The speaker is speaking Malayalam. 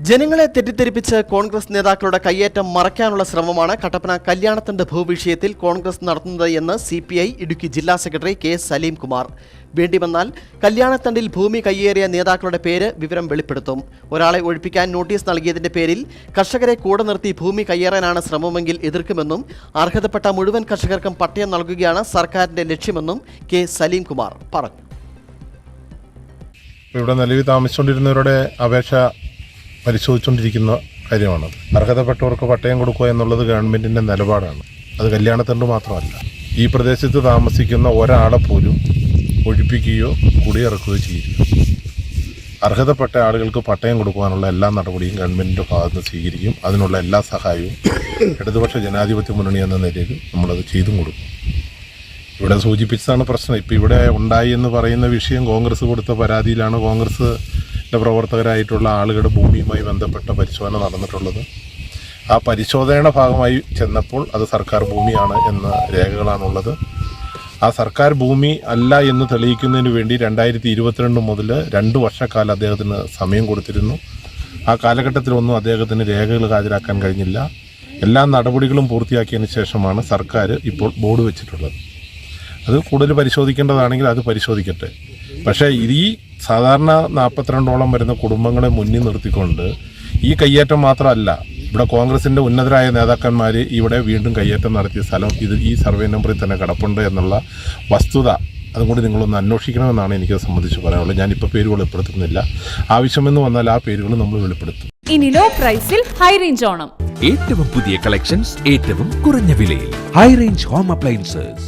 ജനങ്ങളെ തെറ്റിദ്ധരിപ്പിച്ച് കോൺഗ്രസ് നേതാക്കളുടെ കയ്യേറ്റം മറയ്ക്കാനുള്ള ശ്രമമാണ് കട്ടപ്പന കല്യാണത്തിന്റെ ഭൂവിഷയത്തിൽ കോൺഗ്രസ് നടത്തുന്നത് എന്ന് സി പി ഐ ഇടുക്കി ജില്ലാ സെക്രട്ടറി കെ സലീം കുമാർ വേണ്ടി വന്നാൽ കല്യാണത്തണ്ടിൽ ഭൂമി കയ്യേറിയ നേതാക്കളുടെ പേര് വിവരം വെളിപ്പെടുത്തും. ഒരാളെ ഒഴിപ്പിക്കാൻ നോട്ടീസ് നൽകിയതിന്റെ പേരിൽ കർഷകരെ കൂടെ നിർത്തി ഭൂമി കയ്യേറാനാണ് ശ്രമമെങ്കിൽ എതിർക്കുമെന്നും അർഹതപ്പെട്ട മുഴുവൻ കർഷകർക്കും പട്ടയം നൽകുകയാണ് സർക്കാരിന്റെ ലക്ഷ്യമെന്നും കെ സലീം കുമാർ പറഞ്ഞു. ഇവിടെ നിലവിൽ താമസിച്ചുകൊണ്ടിരുന്നവരുടെ അപേക്ഷ പരിശോധിച്ചുകൊണ്ടിരിക്കുന്ന കാര്യമാണ്. അർഹതപ്പെട്ടവർക്ക് പട്ടയം കൊടുക്കുക എന്നുള്ളത് ഗവൺമെന്റിന്റെ നിലപാടാണ്. അത് കല്യാണത്തിന്റെ മാത്രമല്ല ഈ പ്രദേശത്ത് താമസിക്കുന്ന ഒരാളെ പോലും ഒഴിപ്പിക്കുകയോ കുടിയിറക്കുകയോ ചെയ്യില്ല അർഹതപ്പെട്ട ആളുകൾക്ക് പട്ടയം കൊടുക്കുവാനുള്ള എല്ലാ നടപടിയും ഗവൺമെന്റിന്റെ ഭാഗത്ത് സ്വീകരിക്കും. അതിനുള്ള എല്ലാ സഹായവും ഇടതുപക്ഷ ജനാധിപത്യ മുന്നണി എന്ന നിലയിൽ നമ്മളത് ചെയ്തും കൊടുക്കും. ഇവിടെ സൂചിപ്പിച്ചതാണ് പ്രശ്നം. ഇപ്പം ഇവിടെ ഉണ്ടായി എന്ന് പറയുന്ന വിഷയം കോൺഗ്രസ് കൊടുത്ത പരാതിയിലാണ്. കോൺഗ്രസിന്റെ പ്രവർത്തകരായിട്ടുള്ള ആളുകളുടെ ഭൂമിയുമായി ബന്ധപ്പെട്ട പരിശോധന നടന്നിട്ടുള്ളത്. ആ പരിശോധനയുടെ ഭാഗമായി ചെന്നപ്പോൾ അത് സർക്കാർ ഭൂമിയാണ് എന്ന രേഖകളാണുള്ളത്. ആ സർക്കാർ ഭൂമി അല്ല എന്ന് തെളിയിക്കുന്നതിന് വേണ്ടി രണ്ടായിരത്തി ഇരുപത്തിരണ്ട് മുതൽ രണ്ട് വർഷക്കാലം അദ്ദേഹത്തിന് സമയം കൊടുത്തിരുന്നു. ആ കാലഘട്ടത്തിലൊന്നും അദ്ദേഹത്തിന് രേഖകൾ ഹാജരാക്കാൻ കഴിഞ്ഞില്ല. എല്ലാ നടപടികളും പൂർത്തിയാക്കിയതിന് ശേഷമാണ് സർക്കാർ ഇപ്പോൾ ബോർഡ് വെച്ചിട്ടുള്ളത്. അത് കൂടുതൽ പരിശോധിക്കേണ്ടതാണെങ്കിൽ അത് പരിശോധിക്കട്ടെ. പക്ഷേ ഈ സാധാരണ നാൽപ്പത്തിരണ്ടോളം വരുന്ന കുടുംബങ്ങളെ മുന്നിൽ നിർത്തിക്കൊണ്ട് ഈ കയ്യേറ്റം മാത്രമല്ല ഇവിടെ കോൺഗ്രസിന്റെ ഉന്നതരായ നേതാക്കന്മാർ ഇവിടെ വീണ്ടും കയ്യേറ്റം നടത്തിയ സ്ഥലം ഇത് ഈ സർവേ നമ്പറിൽ തന്നെ കിടപ്പുണ്ട് എന്നുള്ള വസ്തുത അതും കൂടി നിങ്ങളൊന്ന് അന്വേഷിക്കണമെന്നാണ് എനിക്ക് സംബന്ധിച്ച് പറയാനുള്ളത്. ഞാനിപ്പോൾ പേര് വെളിപ്പെടുത്തുന്നില്ല ആവശ്യമെന്ന് വന്നാൽ ആ പേരുകൾ നമ്മൾ വെളിപ്പെടുത്തും. ഇനി ലോ പ്രൈസിൽ ഹൈ റേഞ്ച് ഓണം. ഏറ്റവും പുതിയ കളക്ഷൻസ് ഏറ്റവും കുറഞ്ഞ വിലയിൽ. High range home appliances